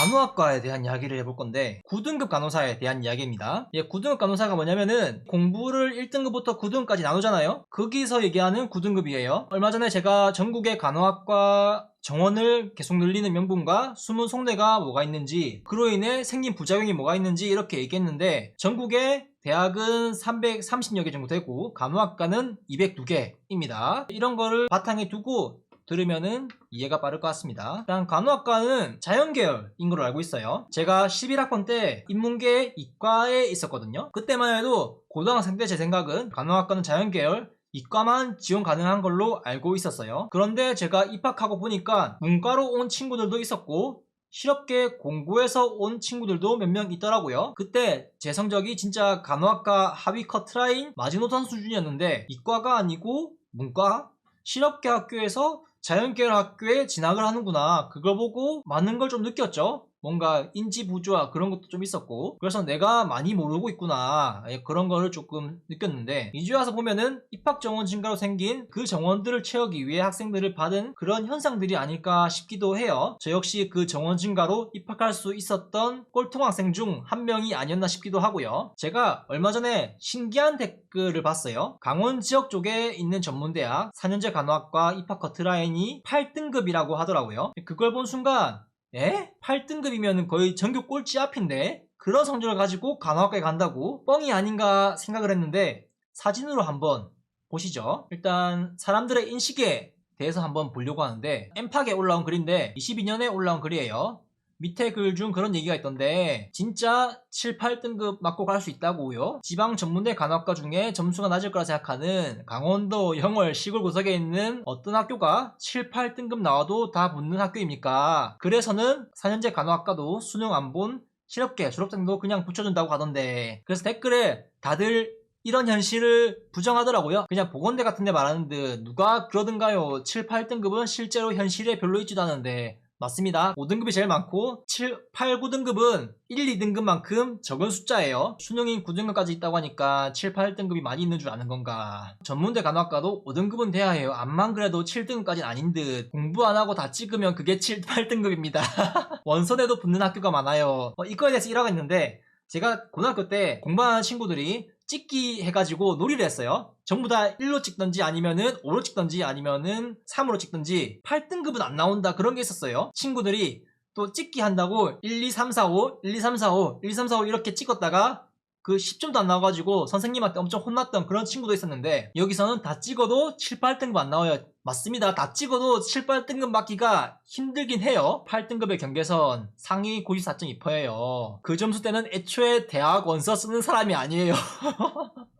간호학과에 대한 이야기를 해볼 건데 9등급 간호사에 대한 이야기입니다. 예, 9등급 간호사가 뭐냐면은 공부를 1등급부터 9등급까지 나누잖아요. 거기서 얘기하는 9등급이에요. 얼마 전에 제가 전국의 간호학과 정원을 계속 늘리는 명분과 숨은 속내가 뭐가 있는지 그로 인해 생긴 부작용이 뭐가 있는지 이렇게 얘기했는데 전국에 대학은 330여 개 정도 되고 간호학과는 202개입니다. 이런 거를 바탕에 두고 들으면은 이해가 빠를 것 같습니다. 일단 간호학과는 자연계열인 걸로 알고 있어요. 제가 11학번 때 인문계 이과에 있었거든요. 그때만 해도 고등학생 때 제 생각은 간호학과는 자연계열 이과만 지원 가능한 걸로 알고 있었어요. 그런데 제가 입학하고 보니까 문과로 온 친구들도 있었고 실업계 공고에서 온 친구들도 몇 명 있더라고요. 그때 제 성적이 진짜 간호학과 하위 커트라인 마지노선 수준이었는데 이과가 아니고 문과 실업계 학교에서 자연계열 학교에 진학을 하는구나. 그걸 보고 많은 걸 좀 느꼈죠. 뭔가 인지 부조화 그런 것도 좀 있었고 그래서 내가 많이 모르고 있구나 예, 그런 거를 조금 느꼈는데 이주에 와서 보면은 입학 정원 증가로 생긴 그 정원들을 채우기 위해 학생들을 받은 그런 현상들이 아닐까 싶기도 해요. 저 역시 그 정원 증가로 입학할 수 있었던 꼴통 학생 중 한 명이 아니었나 싶기도 하고요. 제가 얼마 전에 신기한 댓글을 봤어요. 강원 지역 쪽에 있는 전문대학 4년제 간호학과 입학 커트라인이 8등급이라고 하더라고요. 그걸 본 순간 에? 8등급이면 거의 전교 꼴찌 앞인데 그런 성적을 가지고 간호학과에 간다고 뻥이 아닌가 생각을 했는데 사진으로 한번 보시죠. 일단 사람들의 인식에 대해서 한번 보려고 하는데 엠팍에 올라온 글인데 22년에 올라온 글이에요. 밑에 글 중 그런 얘기가 있던데 진짜 7, 8등급 맞고 갈 수 있다고요? 지방 전문대 간호학과 중에 점수가 낮을 거라 생각하는 강원도 영월 시골 구석에 있는 어떤 학교가 7, 8등급 나와도 다 붙는 학교입니까? 그래서는 4년제 간호학과도 수능 안 본 실업계 졸업생도 그냥 붙여준다고 하던데 그래서 댓글에 다들 이런 현실을 부정하더라고요. 그냥 보건대 같은 데 말하는 듯 누가 그러던가요. 7, 8등급은 실제로 현실에 별로 있지도 않은데 맞습니다. 5등급이 제일 많고 7, 8, 9등급은 1, 2등급만큼 적은 숫자예요. 수능이 9등급까지 있다고 하니까 7, 8등급이 많이 있는 줄 아는 건가. 전문대 간호학과도 5등급은 돼야 해요. 암만 그래도 7등급까지는 아닌 듯. 공부 안 하고 다 찍으면 그게 7, 8등급입니다. 원서에도 붙는 학교가 많아요. 어, 이거에 대해서 일화가 있는데 제가 고등학교 때 공부하는 친구들이 찍기 해가지고 놀이를 했어요. 전부 다 1로 찍던지 아니면은 5로 찍던지 아니면은 3으로 찍던지 8등급은 안 나온다 그런 게 있었어요. 친구들이 또 찍기 한다고 1, 2, 3, 4, 5, 1, 2, 3, 4, 5, 1, 2, 3, 4, 5 이렇게 찍었다가 그 10점도 안 나와가지고 선생님한테 엄청 혼났던 그런 친구도 있었는데 여기서는 다 찍어도 7, 8등급 안 나와요. 맞습니다. 다 찍어도 7, 8등급 맞기가 힘들긴 해요. 8등급의 경계선 상위 94.2%예요. 그 점수 때는 애초에 대학 원서 쓰는 사람이 아니에요.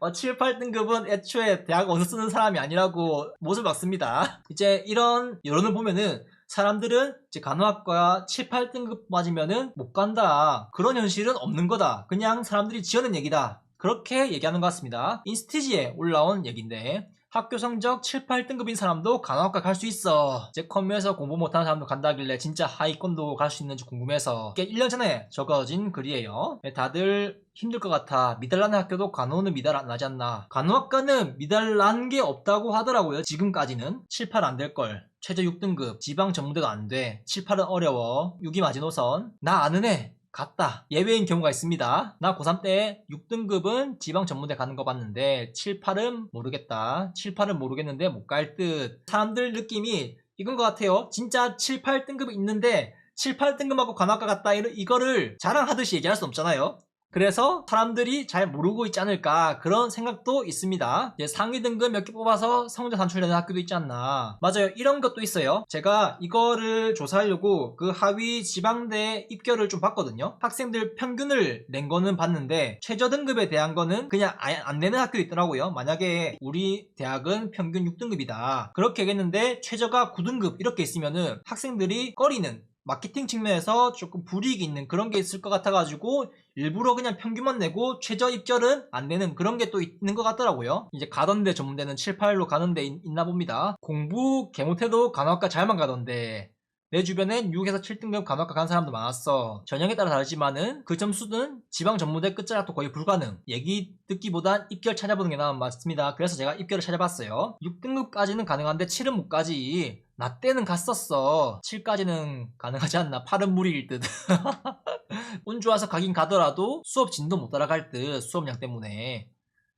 어, 7, 8등급은 애초에 대학 원서 쓰는 사람이 아니라고 못을 박습니다. 이제 이런 여론을 보면은 사람들은 이제 간호학과 7, 8등급 맞으면은 못 간다. 그런 현실은 없는 거다. 그냥 사람들이 지어낸 얘기다. 그렇게 얘기하는 것 같습니다. 인스티지에 올라온 얘기인데 학교 성적 7, 8등급인 사람도 간호학과 갈 수 있어. 이제 컴퓨에서 공부 못하는 사람도 간다길래 진짜 하위권도 갈 수 있는지 궁금해서 이게 1년 전에 적어진 글이에요. 네, 다들 힘들 것 같아. 미달라는 학교도 간호는 미달 안 나지 않나. 간호학과는 미달 난 게 없다고 하더라고요. 지금까지는 7, 8 안 될 걸. 최저 6등급, 지방 전문대도 안 돼. 7, 8은 어려워. 6이 마지노선. 나 아는 애. 갔다. 예외인 경우가 있습니다. 나 고3 때 6등급은 지방 전문대 가는 거 봤는데 7, 8은 모르겠다. 7, 8은 모르겠는데 못 갈 듯. 사람들 느낌이 이건 것 같아요. 진짜 7, 8등급 있는데 7, 8등급하고 간학과 이런 이거를 자랑하듯이 얘기할 수 없잖아요. 그래서 사람들이 잘 모르고 있지 않을까 그런 생각도 있습니다. 이제 상위 등급 몇 개 뽑아서 성적 산출되는 학교도 있지 않나. 맞아요. 이런 것도 있어요. 제가 이거를 조사하려고 그 하위 지방대 입결을 좀 봤거든요. 학생들 평균을 낸 거는 봤는데 최저 등급에 대한 거는 그냥 안 내는 학교 있더라고요. 만약에 우리 대학은 평균 6등급이다. 그렇게 얘기했는데 최저가 9등급 이렇게 있으면은 학생들이 꺼리는 마케팅 측면에서 조금 불이익이 있는 그런 게 있을 것 같아가지고 일부러 그냥 평균만 내고 최저 입결은 안 내는 그런 게 또 있는 것 같더라고요. 이제 가던데 전문대는 7, 8로 가는데 있, 나 봅니다. 공부 개 못해도 간호학과 잘만 가던데 내 주변엔 6에서 7등급 간호학과 간 사람도 많았어. 전형에 따라 다르지만은 그 점수는 지방 전문대 끝자락도 거의 불가능. 얘기 듣기보단 입결 찾아보는 게 나은 맞습니다. 그래서 제가 입결을 찾아봤어요. 6등급까지는 가능한데 7은 못 가지. 나 때는 갔었어. 7까지는 가능하지 않나. 8은 무리일 듯. 운 좋아서 가긴 가더라도 수업 진도 못 따라갈 듯. 수업량 때문에.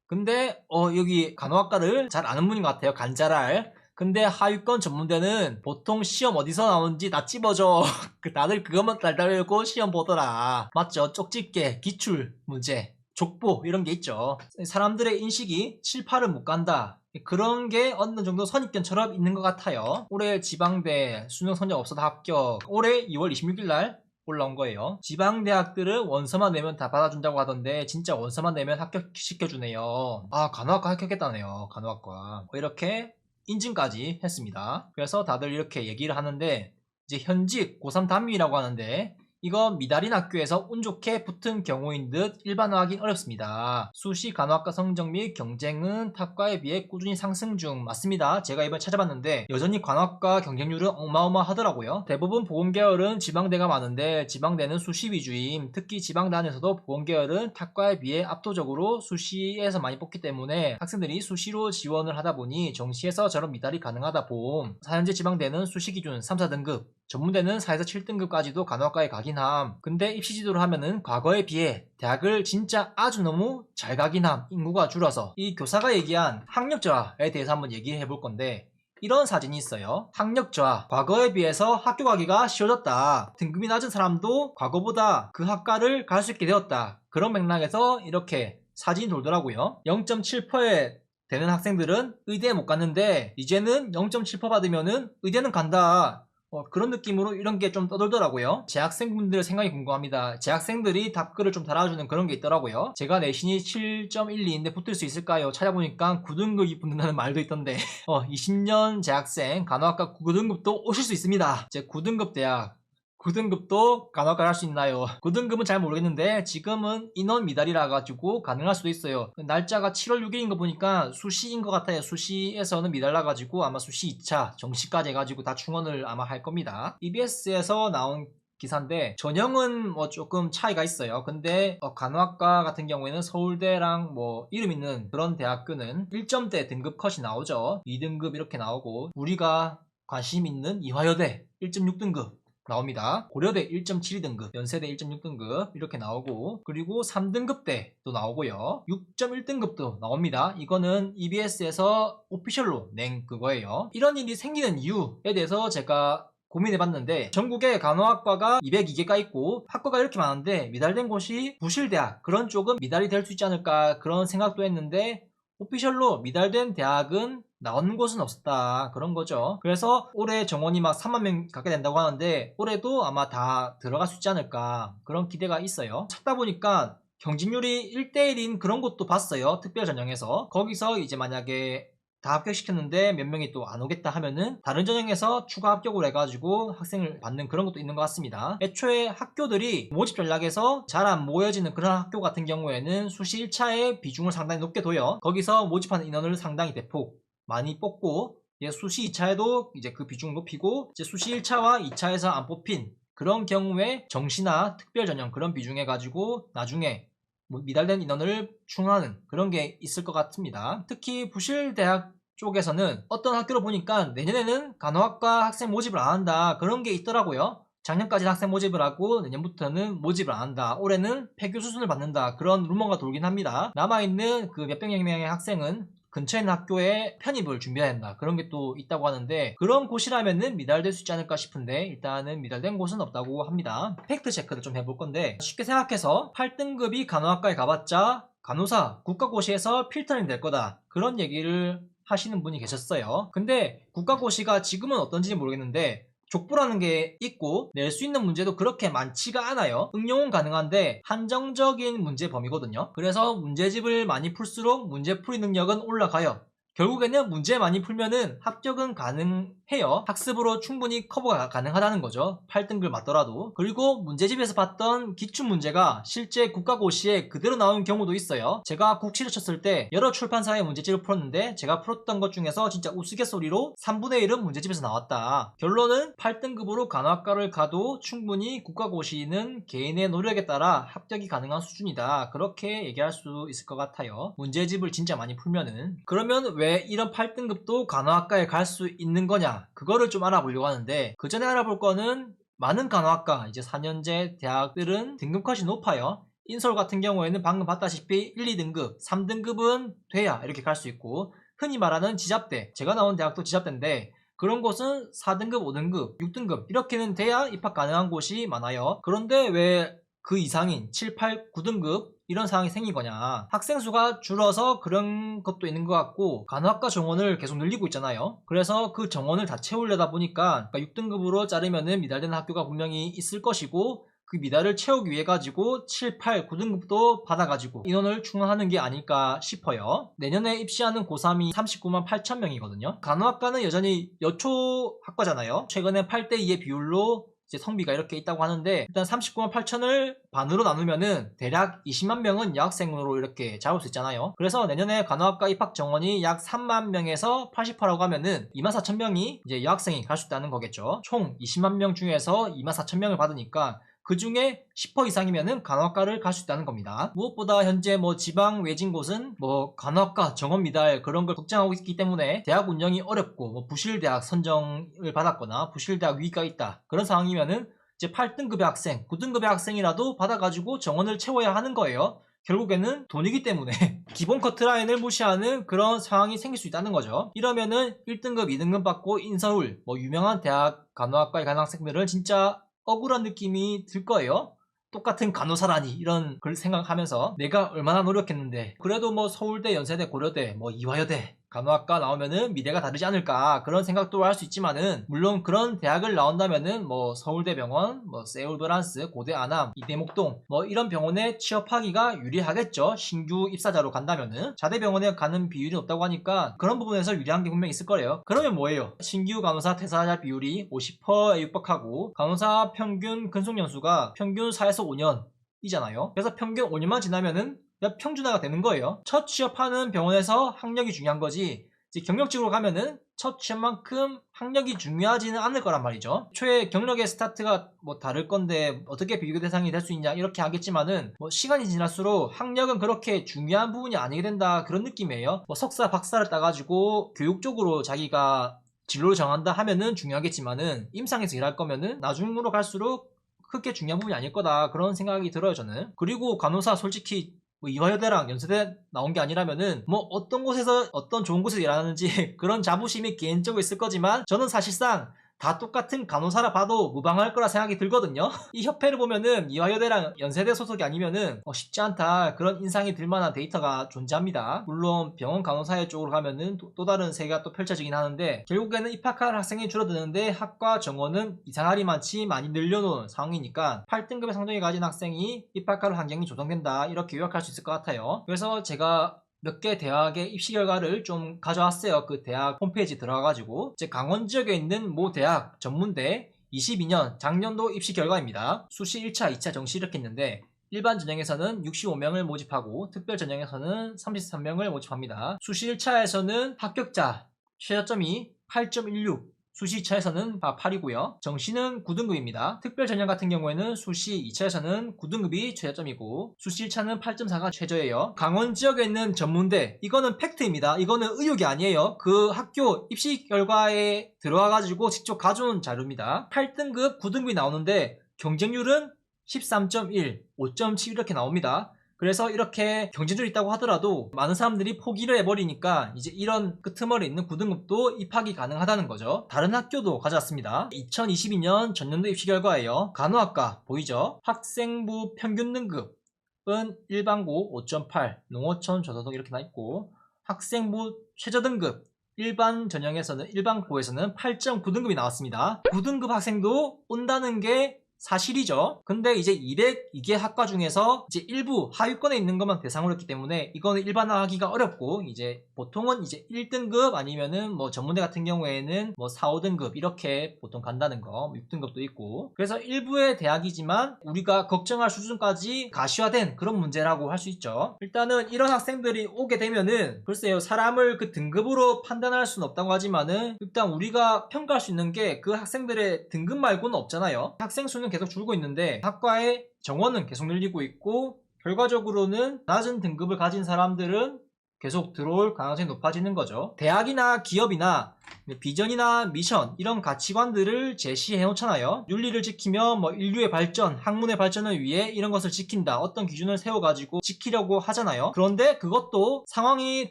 근데 어 여기 간호학과를 잘 아는 분인 것 같아요. 간자랄. 근데 하위권 전문대는 보통 시험 어디서 나오는지 다 찝어줘. 그 다들 그것만 달달고 시험 보더라. 맞죠? 쪽집게, 기출 문제, 족보 이런 게 있죠. 사람들의 인식이 7, 8은 못 간다. 그런 게 어느 정도 선입견처럼 있는 것 같아요. 올해 지방대 수능 성적 없어도 합격. 올해 2월 26일 날 올라온 거예요. 지방 대학들은 원서만 내면 다 받아준다고 하던데 진짜 원서만 내면 합격시켜주네요. 아 간호학과 합격했다네요. 간호학과. 이렇게 인증까지 했습니다. 그래서 다들 이렇게 얘기를 하는데 이제 현직 고3 담임이라고 하는데 이건 미달인 학교에서 운 좋게 붙은 경우인 듯 일반화하기 어렵습니다. 수시 간호학과 성적 및 경쟁은 탑과에 비해 꾸준히 상승 중 맞습니다. 제가 이번 찾아봤는데 여전히 간호학과 경쟁률은 어마어마하더라고요. 대부분 보건계열은 지방대가 많은데 지방대는 수시 위주임. 특히 지방대 안에서도 보건계열은 탑과에 비해 압도적으로 수시에서 많이 뽑기 때문에 학생들이 수시로 지원을 하다 보니 정시에서 저런 미달이 가능하다 봄. 사현재 지방대는 수시 기준 3, 4등급 전문대는 4에서 7등급까지도 간호학과에 가긴 함. 근데 입시 지도를 하면은 과거에 비해 대학을 진짜 아주 너무 잘 가긴 함. 인구가 줄어서. 이 교사가 얘기한 학력 저하에 대해서 한번 얘기해 볼 건데 이런 사진이 있어요. 학력 저하. 과거에 비해서 학교 가기가 쉬워졌다. 등급이 낮은 사람도 과거보다 그 학과를 갈 수 있게 되었다. 그런 맥락에서 이렇게 사진이 돌더라고요. 0.7%에 되는 학생들은 의대에 못 갔는데 이제는 0.7% 받으면은 의대는 간다. 어, 그런 느낌으로 이런 게 좀 떠돌더라고요. 재학생분들의 생각이 궁금합니다. 재학생들이 답글을 좀 달아주는 그런 게 있더라고요. 제가 내신이 7.12인데 붙을 수 있을까요? 찾아보니까 9등급이 붙는다는 말도 있던데 어, 20년 재학생 간호학과 9등급도 오실 수 있습니다. 제 9등급 대학 9등급도 간호학과를 할수 있나요? 9등급은 잘 모르겠는데 지금은 인원 미달이라 가지고 가능할 수도 있어요. 날짜가 7월 6일인 거 보니까 수시인 것 같아요. 수시에서는 미달라 가지고 아마 수시 2차 정시까지 해가지고 다 충원을 아마 할 겁니다. EBS에서 나온 기사인데 전형은 뭐 조금 차이가 있어요. 근데 어, 간호학과 같은 경우에는 서울대랑 뭐 이름 있는 그런 대학교는 1점대 등급 컷이 나오죠. 2등급 이렇게 나오고 우리가 관심 있는 이화여대 1.6등급 나옵니다. 고려대 1.72등급, 연세대 1.6등급 이렇게 나오고 그리고 3등급 대도 나오고요. 6.1등급도 나옵니다. 이거는 EBS에서 오피셜로 낸 그거예요. 이런 일이 생기는 이유에 대해서 제가 고민해봤는데 전국에 간호학과가 202개가 있고 학과가 이렇게 많은데 미달된 곳이 부실대학 그런 쪽은 미달이 될 수 있지 않을까 그런 생각도 했는데 오피셜로 미달된 대학은 나오는 곳은 없었다. 그런 거죠. 그래서 올해 정원이 막 3만 명 갖게 된다고 하는데 올해도 아마 다 들어갈 수 있지 않을까 그런 기대가 있어요. 찾다 보니까 경진율이 1대1인 그런 곳도 봤어요. 특별 전형에서. 거기서 이제 만약에 다 합격시켰는데 몇 명이 또 안 오겠다 하면은 다른 전형에서 추가 합격을 해가지고 학생을 받는 그런 것도 있는 것 같습니다. 애초에 학교들이 모집 전략에서 잘 안 모여지는 그런 학교 같은 경우에는 수시 1차의 비중을 상당히 높게 둬요. 거기서 모집하는 인원을 상당히 대폭 많이 뽑고 이제 수시 2차에도 이제 그 비중 높이고 이제 수시 1차와 2차에서 안 뽑힌 그런 경우에 정시나 특별 전형 그런 비중해 가지고 나중에 뭐 미달된 인원을 충원하는 그런 게 있을 것 같습니다. 특히 부실 대학 쪽에서는 어떤 학교를 보니까 내년에는 간호학과 학생 모집을 안 한다 그런 게 있더라고요. 작년까지 학생 모집을 하고 내년부터는 모집을 안 한다. 올해는 폐교 수순을 받는다. 그런 루머가 돌긴 합니다. 남아있는 그 몇백여 명의 학생은 근처에 있는 학교에 편입을 준비해야 된다. 그런 게 또 있다고 하는데 그런 곳이라면은 미달될 수 있지 않을까 싶은데 일단은 미달된 곳은 없다고 합니다. 팩트 체크를 좀 해볼 건데 쉽게 생각해서 8등급이 간호학과에 가봤자 간호사 국가고시에서 필터링 될 거다. 그런 얘기를 하시는 분이 계셨어요. 근데 국가고시가 지금은 어떤지 모르겠는데 족보라는 게 있고 낼 수 있는 문제도 그렇게 많지가 않아요. 응용은 가능한데 한정적인 문제 범위거든요. 그래서 문제집을 많이 풀수록 문제 풀이 능력은 올라가요. 결국에는 문제 많이 풀면은 합격은 가능해요. 학습으로 충분히 커버가 가능하다는 거죠. 8등급 맞더라도. 그리고 문제집에서 봤던 기출 문제가 실제 국가고시에 그대로 나온 경우도 있어요. 제가 국시를 쳤을 때 여러 출판사의 문제집을 풀었는데 제가 풀었던 것 중에서 진짜 우스갯소리로 3분의 1은 문제집에서 나왔다. 결론은 8등급으로 간호학과를 가도 충분히 국가고시는 개인의 노력에 따라 합격이 가능한 수준이다. 그렇게 얘기할 수 있을 것 같아요. 문제집을 진짜 많이 풀면은. 그러면 왜 이런 8등급도 간호학과에 갈 수 있는 거냐? 그거를 좀 알아보려고 하는데 그 전에 알아볼 거는 많은 간호학과 이제 4년제 대학들은 등급컷이 높아요. 인서울 같은 경우에는 방금 봤다시피 1, 2등급, 3등급은 돼야 이렇게 갈 수 있고 흔히 말하는 지잡대, 제가 나온 대학도 지잡대인데 그런 곳은 4등급, 5등급, 6등급 이렇게는 돼야 입학 가능한 곳이 많아요. 그런데 왜 그 이상인 7, 8, 9등급 이런 상황이 생긴 거냐. 학생 수가 줄어서 그런 것도 있는 것 같고 간호학과 정원을 계속 늘리고 있잖아요. 그래서 그 정원을 다 채우려다 보니까 6등급으로 자르면은 미달되는 학교가 분명히 있을 것이고 그 미달을 채우기 위해 가지고 7, 8, 9등급도 받아가지고 인원을 충원하는 게 아닐까 싶어요. 내년에 입시하는 고3이 39만 8천 명이거든요. 간호학과는 여전히 여초 학과잖아요. 최근에 8대 2의 비율로 이제 성비가 이렇게 있다고 하는데 일단 39만 8천을 반으로 나누면은 대략 20만 명은 여학생으로 이렇게 잡을 수 있잖아요. 그래서 내년에 간호학과 입학 정원이 약 3만 명에서 80%라고 하면은 2만 4천 명이 이제 여학생이 갈 수 있다는 거겠죠. 총 20만 명 중에서 2만 4천 명을 받으니까 그 중에 10% 이상이면은 간호학과를 갈 수 있다는 겁니다. 무엇보다 현재 뭐 지방 외진 곳은 뭐 간호학과 정원 미달 그런 걸 걱정하고 있기 때문에 대학 운영이 어렵고 뭐 부실 대학 선정을 받았거나 부실 대학 위기가 있다 그런 상황이면은 이제 8등급의 학생, 9등급의 학생이라도 받아가지고 정원을 채워야 하는 거예요. 결국에는 돈이기 때문에 기본 커트라인을 무시하는 그런 상황이 생길 수 있다는 거죠. 이러면은 1등급, 2등급 받고 인서울, 뭐 유명한 대학 간호학과에 가는 학생들은 진짜 억울한 느낌이 들 거예요. 똑같은 간호사라니 이런 걸 생각하면서 내가 얼마나 노력했는데 그래도 뭐 서울대, 연세대, 고려대, 뭐 이화여대 간호학과 나오면은 미래가 다르지 않을까 그런 생각도 할 수 있지만은 물론 그런 대학을 나온다면은 뭐 서울대병원, 뭐 세울브란스, 고대 안암, 이대목동 뭐 이런 병원에 취업하기가 유리하겠죠. 신규 입사자로 간다면은. 자대병원에 가는 비율이 높다고 하니까 그런 부분에서 유리한 게 분명히 있을 거예요. 그러면 뭐예요? 신규 간호사 퇴사자 비율이 50%에 육박하고 간호사 평균 근속 연수가 평균 4에서 5년 이잖아요. 그래서 평균 5년만 지나면은 몇 평준화가 되는 거예요. 첫 취업하는 병원에서 학력이 중요한 거지. 경력직으로 가면은 첫 취업만큼 학력이 중요하지는 않을 거란 말이죠. 초에 경력의 스타트가 뭐 다를 건데 어떻게 비교 대상이 될 수 있냐 이렇게 하겠지만은 뭐 시간이 지날수록 학력은 그렇게 중요한 부분이 아니게 된다 그런 느낌이에요. 뭐 석사 박사를 따가지고 교육적으로 자기가 진로를 정한다 하면은 중요하겠지만은 임상에서 일할 거면은 나중으로 갈수록 크게 중요한 부분이 아닐 거다 그런 생각이 들어요 저는 그리고 간호사 솔직히 뭐 이화여대랑 연세대 나온 게 아니라면은 뭐 어떤 곳에서 어떤 좋은 곳에서 일하는지 그런 자부심이 개인적으로 있을 거지만 저는 사실상 다 똑같은 간호사라 봐도 무방할 거라 생각이 들거든요. 이 협회를 보면은 이화여대랑 연세대 소속이 아니면은 어, 쉽지 않다 그런 인상이 들 만한 데이터가 존재합니다. 물론 병원 간호사회 쪽으로 가면은 또, 또 다른 세계가 또 펼쳐지긴 하는데 결국에는 입학할 학생이 줄어드는데 학과 정원은 이상하리만치 많이 늘려놓은 상황이니까 8등급의 성적을 가진 학생이 입학할 환경이 조성된다 이렇게 요약할 수 있을 것 같아요. 그래서 제가 몇 개 대학의 입시 결과를 좀 가져왔어요. 그 대학 홈페이지 들어가가지고 이제 강원 지역에 있는 모 대학 전문대 22년 작년도 입시 결과입니다. 수시 1차, 2차 정시 이렇게 했는데 일반 전형에서는 65명을 모집하고 특별 전형에서는 33명을 모집합니다. 수시 1차에서는 합격자 최저점이 8.16 수시 2차에서는 8이고요. 정시는 9등급입니다. 특별 전형 같은 경우에는 수시 2차에서는 9등급이 최저점이고 수시 1차는 8.4가 최저예요. 강원 지역에 있는 전문대 이거는 팩트입니다. 이거는 의혹이 아니에요. 그 학교 입시 결과에 들어와 가지고 직접 가져온 자료입니다. 8등급, 9등급이 나오는데 경쟁률은 13.1, 5.7 이렇게 나옵니다. 그래서 이렇게 경쟁률이 있다고 하더라도 많은 사람들이 포기를 해버리니까 이제 이런 끄트머리 있는 9등급도 입학이 가능하다는 거죠. 다른 학교도 가져왔습니다. 2022년 전년도 입시 결과예요. 간호학과 보이죠? 학생부 평균 등급은 일반고 5.8, 농어촌 저소득 이렇게 나 있고 학생부 최저 등급 일반 전형에서는 일반 고에서는 8.9등급이 나왔습니다. 9등급 학생도 온다는 게 사실이죠. 근데 이제 202개 학과 중에서 이제 일부 하위권에 있는 것만 대상으로 했기 때문에 이거는 일반화하기가 어렵고 이제 보통은 이제 1등급 아니면은 뭐 전문대 같은 경우에는 뭐 4, 5등급 이렇게 보통 간다는 거 6등급도 있고 그래서 일부의 대학이지만 우리가 걱정할 수준까지 가시화된 그런 문제라고 할 수 있죠. 일단은 이런 학생들이 오게 되면은 글쎄요 사람을 그 등급으로 판단할 수는 없다고 하지만은 일단 우리가 평가할 수 있는 게 그 학생들의 등급 말고는 없잖아요. 학생 수는 계속 줄고 있는데 학과의 정원은 계속 늘리고 있고 결과적으로는 낮은 등급을 가진 사람들은 계속 들어올 가능성이 높아지는 거죠. 대학이나 기업이나 비전이나 미션 이런 가치관들을 제시해 놓잖아요. 윤리를 지키며 뭐 인류의 발전, 학문의 발전을 위해 이런 것을 지킨다. 어떤 기준을 세워 가지고 지키려고 하잖아요. 그런데 그것도 상황이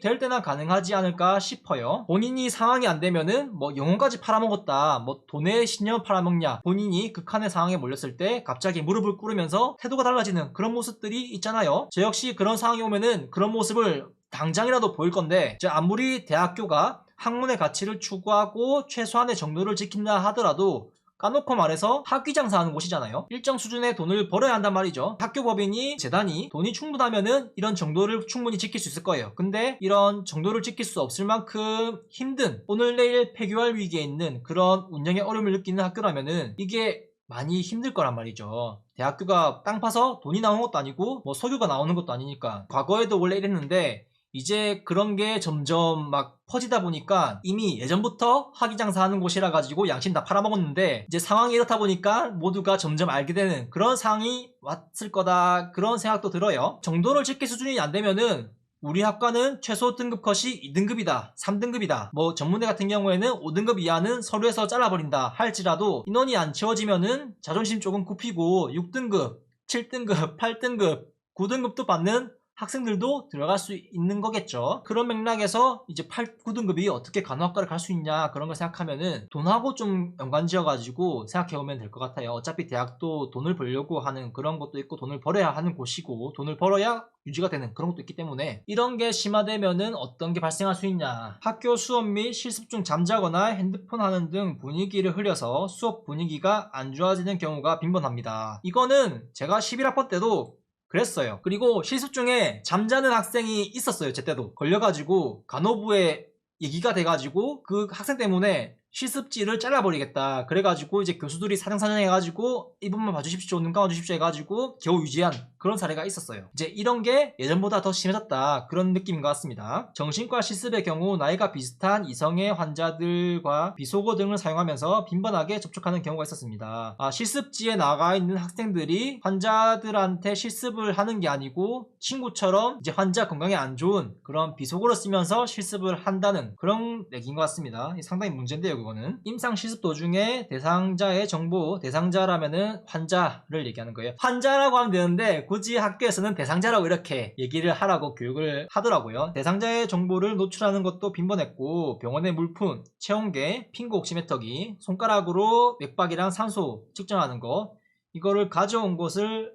될 때나 가능하지 않을까 싶어요. 본인이 상황이 안 되면은 뭐 영혼까지 팔아먹었다. 뭐 돈에 신념을 팔아먹냐. 본인이 극한의 상황에 몰렸을 때 갑자기 무릎을 꿇으면서 태도가 달라지는 그런 모습들이 있잖아요. 저 역시 그런 상황이 오면은 그런 모습을 당장이라도 보일 건데 저 아무리 대학교가 학문의 가치를 추구하고 최소한의 정도를 지킨다 하더라도 까놓고 말해서 학위 장사하는 곳이잖아요. 일정 수준의 돈을 벌어야 한단 말이죠. 학교 법인이 재단이 돈이 충분하면은 이런 정도를 충분히 지킬 수 있을 거예요. 근데 이런 정도를 지킬 수 없을 만큼 힘든 오늘 내일 폐교할 위기에 있는 그런 운영의 어려움을 느끼는 학교라면은 이게 많이 힘들 거란 말이죠. 대학교가 땅 파서 돈이 나오는 것도 아니고 뭐 석유가 나오는 것도 아니니까 과거에도 원래 이랬는데 이제 그런 게 점점 막 퍼지다 보니까 이미 예전부터 학위장사 하는 곳이라 가지고 양심 다 팔아먹었는데 이제 상황이 이렇다 보니까 모두가 점점 알게 되는 그런 상황이 왔을 거다 그런 생각도 들어요. 정도를 지킬 수준이 안 되면은 우리 학과는 최소 등급 컷이 2등급이다, 3등급이다. 뭐 전문대 같은 경우에는 5등급 이하는 서류에서 잘라버린다 할지라도 인원이 안 채워지면은 자존심 조금 굽히고 6등급, 7등급, 8등급, 9등급도 받는 학생들도 들어갈 수 있는 거겠죠. 그런 맥락에서 이제 8, 9등급이 어떻게 간호학과를 갈 수 있냐 그런 걸 생각하면은 돈하고 좀 연관지어가지고 생각해보면 될 것 같아요. 어차피 대학도 돈을 벌려고 하는 그런 것도 있고 돈을 벌어야 하는 곳이고 돈을 벌어야 유지가 되는 그런 것도 있기 때문에 이런 게 심화되면은 어떤 게 발생할 수 있냐 학교 수업 및 실습 중 잠자거나 핸드폰 하는 등 분위기를 흐려서 수업 분위기가 안 좋아지는 경우가 빈번합니다. 이거는 제가 11학번 때도 그랬어요. 그리고 실습 중에 잠자는 학생이 있었어요. 제 때도 걸려가지고 간호부에 얘기가 돼가지고 그 학생 때문에 실습지를 잘라버리겠다. 그래가지고 이제 교수들이 사정사정 해가지고 이분만 봐주십시오, 눈 감아 주십시오 해가지고 겨우 유지한 그런 사례가 있었어요. 이제 이런 게 예전보다 더 심해졌다. 그런 느낌인 것 같습니다. 정신과 실습의 경우 나이가 비슷한 이성의 환자들과 비속어 등을 사용하면서 빈번하게 접촉하는 경우가 있었습니다. 아, 실습지에 나가 있는 학생들이 환자들한테 실습을 하는 게 아니고 친구처럼 이제 환자 건강에 안 좋은 그런 비속어를 쓰면서 실습을 한다는 그런 얘기인 것 같습니다. 상당히 문제인데요. 그거는 임상 실습 도중에 대상자의 정보 대상자라면은 환자를 얘기하는 거예요. 환자라고 하면 되는데 굳이 학교에서는 대상자라고 이렇게 얘기를 하라고 교육을 하더라고요. 대상자의 정보를 노출하는 것도 빈번했고 병원의 물품, 체온계, 핑거 옥시메터기, 손가락으로 맥박이랑 산소 측정하는 거 이거를 가져온 것을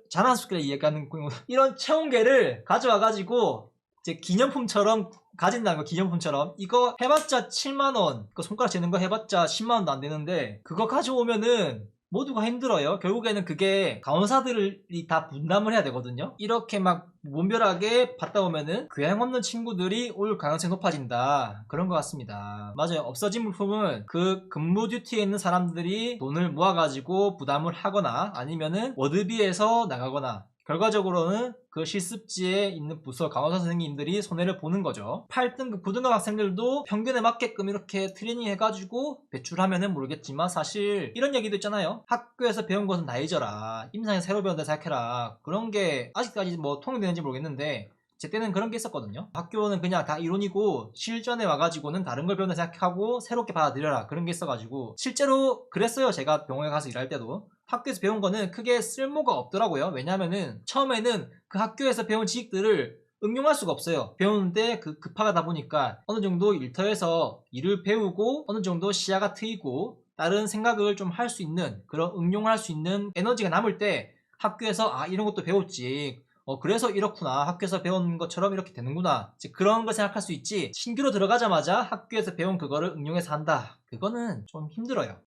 이야기하는 경우 이런 체온계를 가져와 가지고 이제 기념품처럼 가진다는 거 기념품처럼. 이거 해봤자 7만원 그 손가락 재는 거 해봤자 10만원도 안 되는데 그거 가져오면은 모두가 힘들어요. 결국에는 그게 간호사들이 다 분담을 해야 되거든요. 이렇게 막 무분별하게 받다 보면은 교양 없는 친구들이 올 가능성이 높아진다. 그런 것 같습니다. 맞아요. 없어진 물품은 그 근무 듀티에 있는 사람들이 돈을 모아가지고 부담을 하거나 아니면은 워드비에서 나가거나 결과적으로는 그 실습지에 있는 부서 간호사 선생님들이 손해를 보는 거죠. 8등급, 9등급 학생들도 평균에 맞게끔 이렇게 트레이닝 해가지고 배출하면은 모르겠지만 사실 이런 얘기도 있잖아요. 학교에서 배운 것은 다 잊어라. 임상에 새로 배운다 생각해라. 그런 게 아직까지 뭐 통용되는지 모르겠는데 제 때는 그런 게 있었거든요. 학교는 그냥 다 이론이고 실전에 와가지고는 다른 걸 배운다 생각하고 새롭게 받아들여라 그런 게 있어가지고 실제로 그랬어요. 제가 병원에 가서 일할 때도 학교에서 배운 거는 크게 쓸모가 없더라고요. 왜냐면은 처음에는 그 학교에서 배운 지식들을 응용할 수가 없어요. 배우는데 그 급하다 보니까 어느 정도 일터에서 일을 배우고 어느 정도 시야가 트이고 다른 생각을 좀 할 수 있는 그런 응용을 할수 있는 에너지가 남을 때 학교에서 아 이런 것도 배웠지 어, 그래서 이렇구나. 학교에서 배운 것처럼 이렇게 되는구나. 그런 걸 생각할 수 있지. 신규로 들어가자마자 학교에서 배운 그거를 응용해서 한다. 그거는 좀 힘들어요.